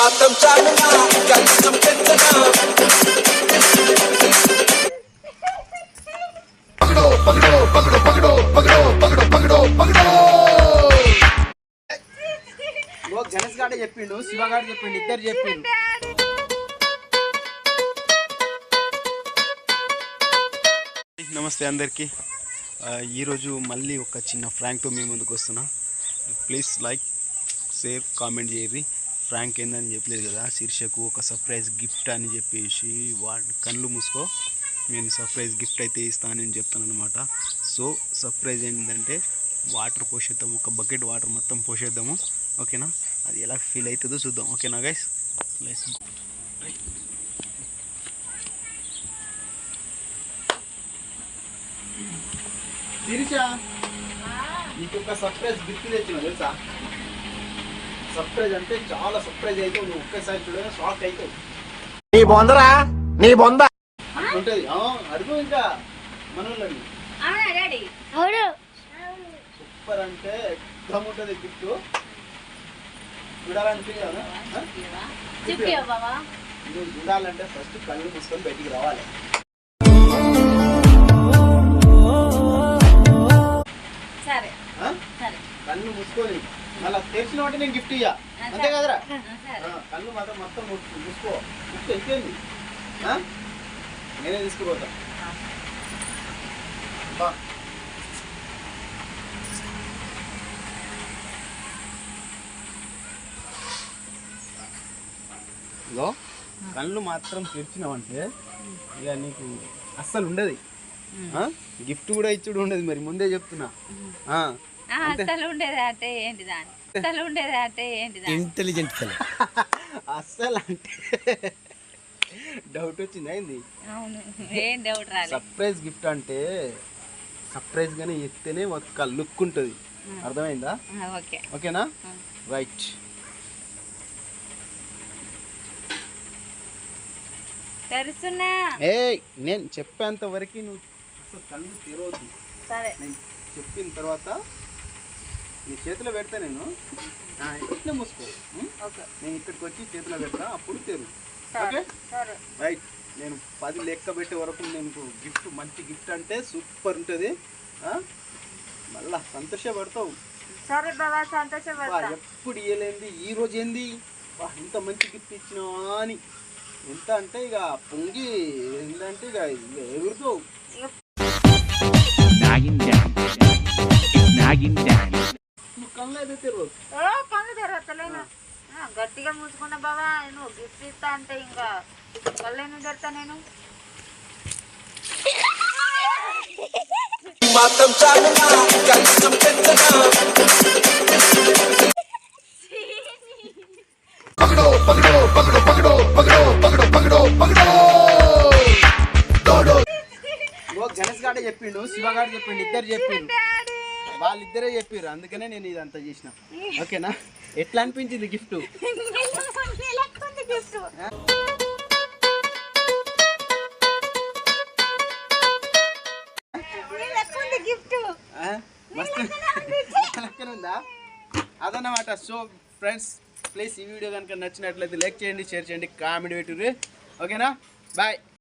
మాత్రం చాటునా కలిసం పెంచనా ఓ గణేష్ గాడే చెప్పిండు శివ గాడు చెప్పిండు ఇద్దరు చెప్పిండు. నమస్తే అందరికీ. ఈరోజు మళ్ళీ ఒక చిన్న ఫ్రాంక్తో మీ ముందుకు వస్తున్నా. ప్లీజ్ లైక్ షేర్ కామెంట్ చేయరి ఫ్రాంక్ ఏందని చెప్పలేదు కదా? శీర్షకు ఒక సర్ప్రైజ్ గిఫ్ట్ అని చెప్పేసి వా కళ్ళు మూసుకో. నేను సర్ప్రైజ్ గిఫ్ట్ అయితే ఇస్తానని చెప్తాను అనమాట సో సర్ప్రైజ్ ఏంటంటే వాటర్ పోసేద్దాము. ఒక బకెట్ వాటర్ మొత్తం పోసేద్దాము. ఓకేనా? అది ఎలా ఫీల్ అవుతుందో చూద్దాం. ఓకేనా గైస్ లెట్స్ నీకు ఒక సర్ప్రైజ్ గిఫ్ట్ తెచ్చిన తెలుసా? సర్ప్రైజ్ అంటే చాలా సర్ప్రైజ్ అయితే నువ్వు ఒక్కసారి చూడగా షాక్ అవుతావు నీ బొందరా? నీ బొంద? ఉంటుంది అడుగు ఇంకా. మనోళ్ళని. అవునా. సూపర్ అంటే ఎక్కడ ఉంటుంది గిఫ్ట్. నువ్వు చూడాలంటే ఫస్ట్ కళ్ళు మూసుకొని బయటికి రావాలి. సరే. ఆ? సరే. కళ్ళు మూసుకొని మళ్ళీ తెరిచిన వాటి నేను గిఫ్ట్ ఇయ్యా. అంతే కదరా? కళ్ళు మాత్రం మొత్తం మూసుకో ఇంకేంది ఆ? నేనే తీసుకుపోతా. బా. ఇగో కళ్ళు మాత్రం తెరిచినావంటే ఇక నీకు అస్సలు ఉండదు. గిఫ్ట్ కూడా ఇచ్చుడు ఉండదు మరి ముందే చెప్తున్నా. అసలు ఉండేది అంటే ఏంటి దాని? అసలు ఉండేది అంటే ఏంటి దాని? ఇంటెలిజెంట్ ఫెలో అస్సలు అంటే డౌట్ వచ్చింది అవును. ఏం డౌట్ రాలేదు సర్ప్రైజ్ గిఫ్ట్ అంటే సర్ప్రైజ్ గానే ఎత్తేనే ఒక లుక్ ఉంటుంది. అర్థమైందా? ఆ, ఓకే. ఓకేనా. రైట్ తెరుస్తున్నా. ఏ నేను చెప్పేంత వరకు నువ్వు అసలు కళ్ళు తెరవద్దు. సరే. నేను చెప్పిన తర్వాత నీ చేతిలో పెడతా నేను. ఇట్లా మూసుకో. నేను ఇక్కడికి వచ్చి చేతిలో పెడతా అప్పుడు తెరు. ఓకే? రైట్. నేను పది లెక్క పెట్టే వరకు నేను గిఫ్ట్ మంచి గిఫ్ట్ అంటే సూపర్ ఉంటుంది. మళ్ళా సంతోషపడతావు. సరే బాబా బా, సంతోషపడతా ఎప్పుడు ఇయ్యలేంది? ఈ రోజు ఏంది? ఇంత మంచి గిఫ్ట్ ఇచ్చినావా అని. ఎంత అంటే ఇక పొంగి ఏంటంటే ఇక ఎగురుతావు. గట్టిగా మూసుకున్నా బాబా నువ్వు గిఫ్ట్ ఇస్తా అంటే ఇంకా కళ్ళేను తెరతా నేను? మాత్రం కలిసం గణేష్ గాడే చెప్పిండు శివ గాడు చెప్పిండు ఇద్దరు చెప్పిండు. వాళ్ళిద్దరే చెప్పారు అందుకనే నేను ఇదంతా చేసిన. ఓకేనా? ఎట్లా అనిపించింది గిఫ్ట్? గిఫ్ట్. అదన్నమాట. సో ఫ్రెండ్స్ ప్లీజ్ ఈ వీడియో కనుక నచ్చినట్లయితే లైక్ చేయండి షేర్ చేయండి కామెంట్ పెట్టుర్రి. ఓకేనా బాయ్